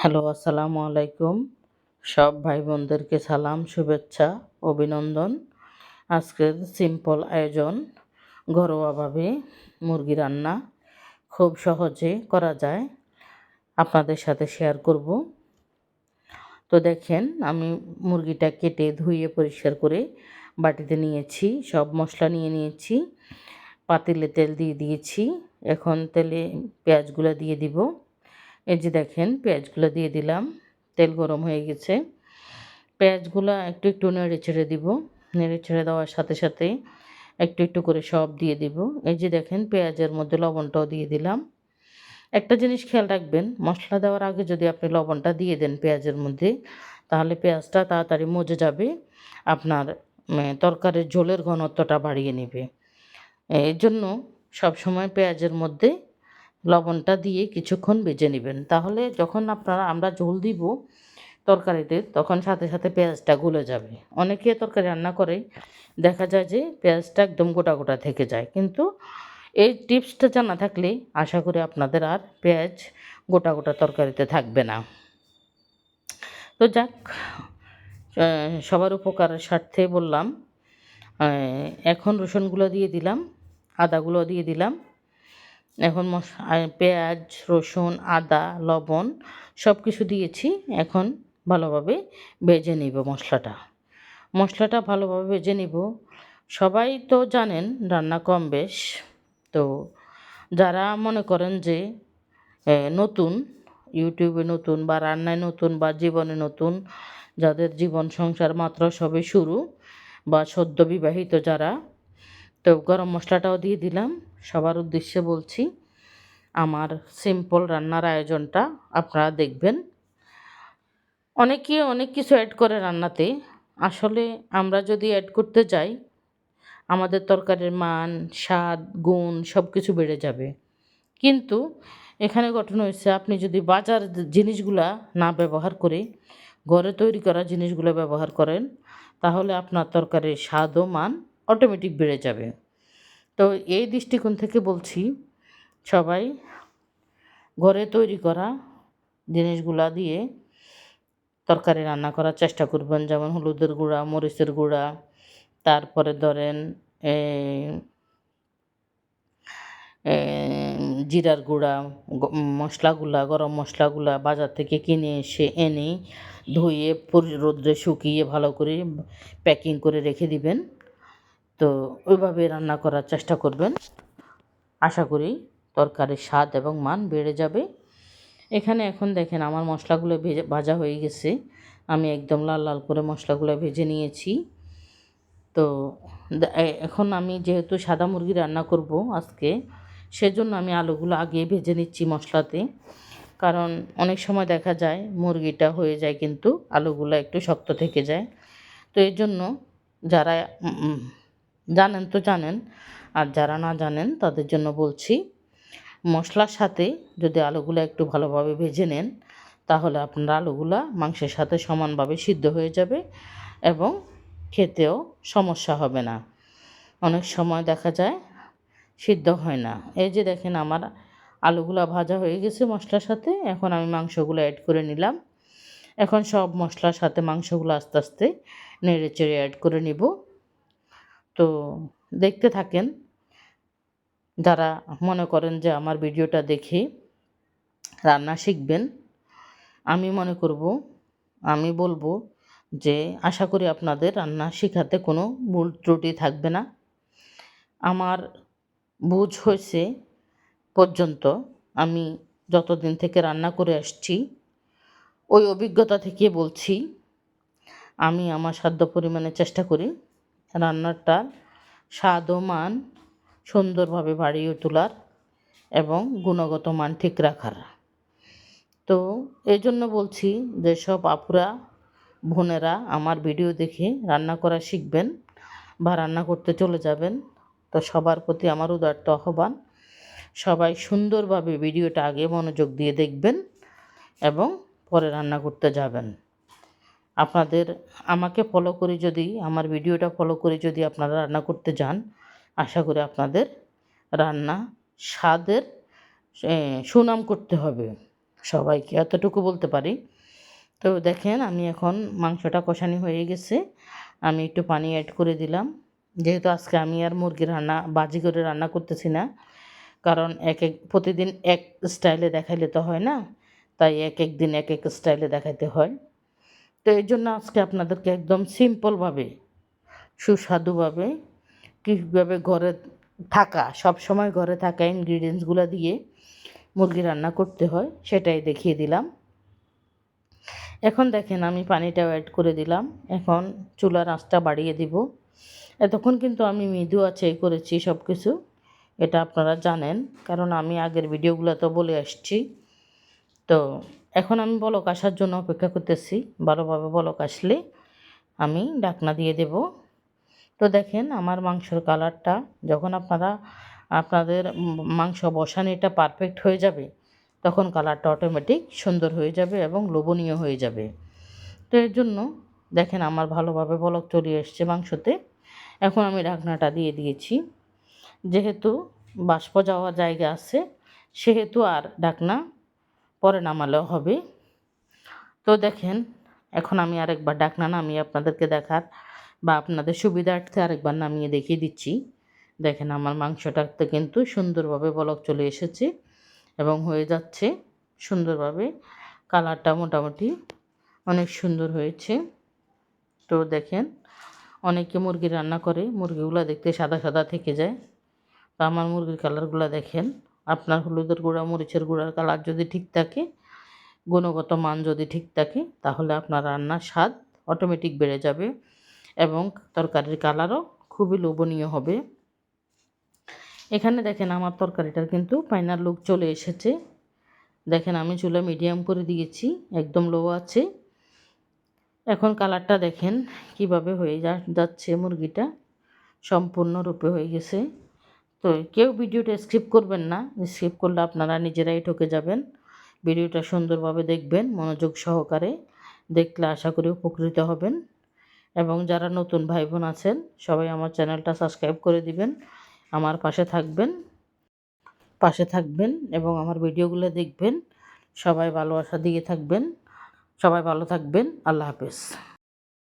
Hello, আসসালামু আলাইকুম। সব ভাই বোনদেরকে সালাম, শুভেচ্ছা, অভিনন্দন। আজকের সিম্পল আয়োজন ঘরোয়াভাবে মুরগি রান্না খুব সহজে করা যায়। আপনাদের সাথে শেয়ার করব। তো দেখেন, আমি মুরগিটা কেটে ধুয়ে পরিষ্কার করে বাটিতে নিয়েছি, সব মশলা নিয়ে নিয়েছি, পাতিলে তেল দিয়ে দিয়েছি। এখন তেলে পেঁয়াজগুলো দিয়ে দিব। এই যে দেখেন, পেঁয়াজগুলো দিয়ে দিলাম, তেল গরম হয়ে গেছে। পেঁয়াজগুলো একটু একটু নেড়ে ছেড়ে দিব। নেড়ে ছেড়ে দেওয়ার সাথে সাথে একটু একটু করে সব দিয়ে দিব। এই যে দেখেন, পেঁয়াজের মধ্যে লবণটাও দিয়ে দিলাম। একটা জিনিস খেয়াল রাখবেন, মশলা দেওয়ার আগে যদি আপনি লবণটা দিয়ে দেন পেঁয়াজের মধ্যে, তাহলে পেঁয়াজটা তাড়াতাড়ি মজে যাবে, আপনার তরকারির ঝোলের ঘনত্বটা বাড়িয়ে নেবে। এর জন্য সবসময় পেঁয়াজের মধ্যে লবণটা দিয়ে কিছুক্ষণ বেজে নেবেন। তাহলে যখন আপনারা, আমরা ঝোল দিব তরকারিতে, তখন সাথে সাথে পেঁয়াজটা গলে যাবে। অনেকে তরকারি রান্না করে, দেখা যায় যে পেঁয়াজটা একদম গোটা গোটা থেকে যায়। কিন্তু এই টিপসটা জানা থাকলে আশা করি আপনাদের আর পেঁয়াজ গোটা গোটা তরকারিতে থাকবে না। তো যাক সবার উপকারের স্বার্থে বললাম। এখন রসুনগুলো দিয়ে দিলাম, আদাগুলো দিয়ে দিলাম। এখন পেঁয়াজ, রসুন, আদা, লবণ সব কিছু দিয়েছি। এখন ভালোভাবে ভেজে নিব মশলাটা। মশলাটা ভালোভাবে ভেজে নিব। সবাই তো জানেন রান্না কম বেশ। তো যারা মনে করেন যে নতুন, ইউটিউবে নতুন বা রান্নায় নতুন বা জীবনে নতুন, যাদের জীবন সংসার মাত্র সবে শুরু বা সদ্য বিবাহিত যারা তো গরম মশলাটাও দিয়ে দিলাম। সবার উদ্দেশ্যে বলছি, আমার সিম্পল রান্নার আয়োজনটা আপনারা দেখবেন। অনেকে অনেক কিছু অ্যাড করে রান্নাতে। আসলে আমরা যদি অ্যাড করতে যাই, আমাদের তরকারির মান, স্বাদ, গুণ সব কিছু বেড়ে যাবে। কিন্তু এখানে ঘটনা হয়েছে, আপনি যদি বাজার জিনিসগুলা না ব্যবহার করে, ঘরে তৈরি করা জিনিসগুলো ব্যবহার করেন, তাহলে আপনার তরকারির স্বাদ ও মান অটোমেটিক বেড়ে যাবে। তো এই দৃষ্টিকোণ থেকে বলছি, সবাই ঘরে তৈরি করা জিনিসগুলা দিয়ে তরকারি রান্না করার চেষ্টা করবেন, যেমন হলুদের গুঁড়া, মরিচের গুঁড়া, তারপরে ধরেন জিরার গুঁড়া মশলাগুলা, গরম মশলাগুলা বাজার থেকে কিনে এসে এনে ধুয়ে রোদ্রে শুকিয়ে ভালো করে প্যাকিং করে রেখে দিবেন। তো ওইভাবে রান্না করার চেষ্টা করবেন। আশা করি তরকারির স্বাদ এবং মান বেড়ে যাবে। এখানে এখন দেখেন আমার মশলাগুলো ভেজে, ভাজা হয়ে গেছে। আমি একদম লাল লাল করে মশলাগুলো ভেজে নিয়েছি। তো এখন আমি যেহেতু সাদা মুরগি রান্না করব আজকে, সেজন্য আমি আলুগুলো আগে ভেজে নিচ্ছি মশলাতে। কারণ অনেক সময় দেখা যায় মুরগিটা হয়ে যায় কিন্তু আলুগুলো একটু শক্ত থেকে যায়। তো এর জন্য যারা জানেন তো জানেন। আর যারা না জানেন, তাদের জন্য বলছি, মশলার সাথে যদি আলুগুলো একটু ভালোভাবে ভেজে নেন, তাহলে আপনার আলুগুলা মাংসের সাথে সমানভাবে সিদ্ধ হয়ে যাবে এবং খেতেও সমস্যা হবে না। অনেক সময় দেখা যায় সিদ্ধ হয় না। এই যে দেখেন আমার আলুগুলা ভাজা হয়ে গেছে মশলার সাথে, এখন আমি মাংসগুলো অ্যাড করে নিলাম। এখন সব মশলার সাথে মাংসগুলো আস্তে আস্তে নেড়ে চেড়ে অ্যাড করে নিব। তো দেখতে থাকেন। যারা মনে করেন যে আমার ভিডিওটা দেখে রান্না শিখবেন, আমি মনে করব, আমি বলব যে আশা করি আপনাদের রান্না শেখাতে কোনো ভুল ত্রুটি থাকবে না। আমার বুঝ হয়েছে পর্যন্ত আমি যতদিন থেকে রান্না করে আসছি, ওই অভিজ্ঞতা থেকে বলছি, আমি আমার সাধ্য পরিমাণে চেষ্টা করি রান্নাটা স্বাদ ও মান সুন্দরভাবে বাড়িয়ে তোলার এবং গুণগত মান ঠিক রাখার। তো এই জন্য বলছি যে সব আপুরা, বোনেরা আমার ভিডিও দেখে রান্না করা শিখবেন বা রান্না করতে চলে যাবেন, তো সবার প্রতি আমার উদার্ত আহ্বান। সবাই সুন্দরভাবে ভিডিওটা আগে মনোযোগ দিয়ে দেখবেন এবং পরে রান্না করতে যাবেন। আপনাদের আমাকে ফলো করে যদি, আমার ভিডিওটা ফলো করে যদি আপনারা রান্না করতে যান, আশা করি আপনাদের রান্না স্বাদের সুনাম করতে হবে সবাইকে, এতটুকু বলতে পারি। তো দেখেন, আমি এখন মাংসটা কষানি হয়ে গেছে, আমি একটু পানি অ্যাড করে দিলাম। যেহেতু আজকে আমি আর মুরগি রান্না, বাজি করে রান্না করতেছি না, কারণ এক এক, প্রতিদিন এক স্টাইলে দেখাইলে তো হয় না, তাই এক এক দিন এক এক স্টাইলে দেখাইতে হয়। তো এই জন্য আজকে আপনাদেরকে একদম সিম্পলভাবে সুস্বাদুভাবে, কীভাবে ঘরে থাকা সব সময় ঘরে থাকা ইনগ্রিডিয়েন্টসগুলো দিয়ে মুরগি রান্না করতে হয়, সেটাই দেখিয়ে দিলাম। এখন দেখেন আমি পানিটাও অ্যাড করে দিলাম। এখন চুলার আঁচটা বাড়িয়ে দিব। এতক্ষণ কিন্তু আমি মৃদু আছেই করেছি সব কিছু এটা আপনারা জানেন। কারণ আমি আগের ভিডিওগুলো তো বলে আসছি। তো এখন আমি বলক আসার জন্য অপেক্ষা করতেছি। ভালোভাবে বলক আসলে আমি ডাকনা দিয়ে দেব। তো দেখেন আমার মাংসর কালারটা, যখন আপনারা, আপনাদের মাংস বসানিটা পারফেক্ট হয়ে যাবে, তখন কালারটা অটোমেটিক সুন্দর হয়ে যাবে এবং লোভনীয় হয়ে যাবে। তো এর জন্য দেখেন আমার ভালোভাবে বলক চলে এসছে মাংসতে। এখন আমি ঢাকনাটা দিয়ে দিয়েছি। যেহেতু বাষ্প যাওয়ার জায়গা আছে, সেহেতু আর ঢাকনা পরে নামালেও হবে। তো দেখেন, এখন আমি আরেকবার ডাকনা নামিয়ে আপনাদেরকে দেখার বা আপনাদের সুবিধার্থে আরেকবার নামিয়ে দেখিয়ে দিচ্ছি। দেখেন, আমার মাংসটাতে কিন্তু সুন্দরভাবে বলক চলে এসেছে এবং হয়ে যাচ্ছে সুন্দরভাবে। কালারটা মোটামুটি অনেক সুন্দর হয়েছে। তো দেখেন, অনেকে মুরগি রান্না করে, মুরগিগুলো দেখতে সাদা সাদা থেকে যায়। তো আমার মুরগির কালারগুলো দেখেন আপনার হলুদের গুঁড়া, মরিচের গুঁড়ার কালার যদি ঠিক থাকে, গুণগত মান যদি ঠিক থাকে, তাহলে আপনার রান্নার স্বাদ অটোমেটিক বেড়ে যাবে এবং তরকারির কালারও খুবই লোভনীয় হবে। এখানে দেখেন আমার তরকারিটার কিন্তু ফাইনাল লুক চলে এসেছে। দেখেন আমি চুলা মিডিয়াম করে দিয়েছি, একদম লো আছে। এখন কালারটা দেখেন কীভাবে হয়ে যাচ্ছে মুরগিটা। সম্পূর্ণরূপে হয়ে গেছে। তো কেউ ভিডিওটা স্কিপ করবেন না, স্কিপ করলে আপনারা নিজেরাই ঠকে যাবেন। ভিডিওটা সুন্দরভাবে দেখবেন, মনোযোগ সহকারে দেখলে আশা করি উপকৃত হবেন। এবং যারা নতুন ভাই বোন আছেন, সবাই আমার চ্যানেলটা সাবস্ক্রাইব করে দিবেন, আমার পাশে থাকবেন পাশে থাকবেন এবং আমার ভিডিওগুলো দেখবেন। সবাই ভালোবাসা দিয়ে থাকবেন, সবাই ভালো থাকবেন, আল্লাহ হাফেজ।